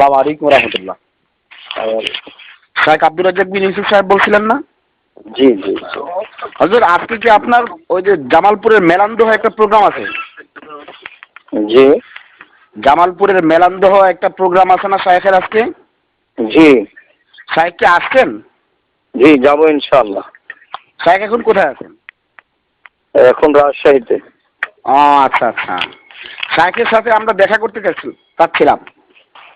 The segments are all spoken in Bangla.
সালাম আলাইকুম রহমতুল্লাহ। শাহেখ আব্দুর রাজ্জাক বিন ইউসুফ সাহেব বলছিলেন না? জি জি হজর আজকে কি আপনার ওই যে জামালপুরের মেলান্দহ একটা প্রোগ্রাম আছে? জি। জামালপুরের মেলান্দহ একটা প্রোগ্রাম আছে না শাহেখের আজকে? জি। শাহেখ কি আসছেন? জি যাব ইনশাল্লাহ শাহেখ এখন কোথায় আছেন? এখন রাজশাহীতে। ও আচ্ছা আচ্ছা। শাহেখের সাথে আমরা দেখা করতে চাচ্ছি- চাচ্ছিলাম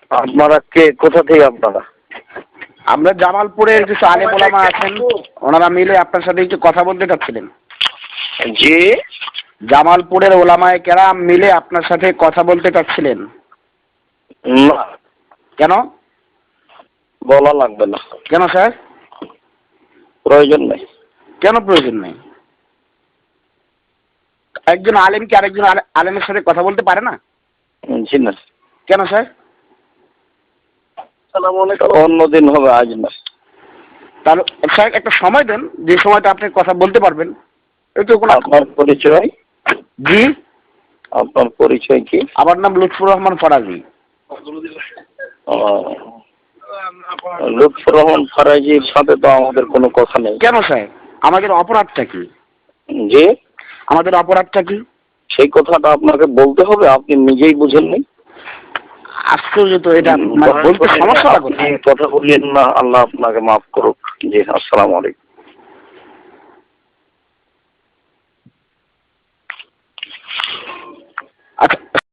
আপনারা কে? কোথা থেকে আপনারা? আমরা জামালপুরের কিছু আলেম ওলামা আছেন। ওনারা মিলে আপনার সাথে একটু কথা বলতে চাচ্ছিলেন। জি। জামালপুরের ওলামায় কেরাম মিলে আপনার সাথে কথা বলতে চাচ্ছিলেন। কেন? বলা লাগবে না। কেন স্যার? প্রয়োজন নেই। কেন প্রয়োজন নেই? একজন আলেম কি আরেকজন আলে- আলেমের সাথে কথা বলতে পারে না? জি না কেন স্যার অন্যদিন হবে আজ না। তাহলে স্যার একটা সময় দেন যে সময়টা আপনি কথা বলতে পারবেন। একটু কোনো আপনার পরিচয়? জি? আপনার পরিচয় কি? আমার নাম লুৎফুর রহমান ফরাজি। লুৎফর রহমান ফারাজির সাথে তো আমাদের কোনো কথা নেই। কেন স্যার? আমাদের অপরাধটা কি? জি? আমাদের অপরাধটা কি? সেই কথাটা আপনাকে বলতে হবে আপনি নিজেই বুঝেননি। আশ্চর্য তো এটা মানে বলতে সমস্যাটা কোথায় কথা বললেন না আল্লাহ আপনাকে মাফ করুক। জি আসসালামু আলাইকুম। আচ্ছা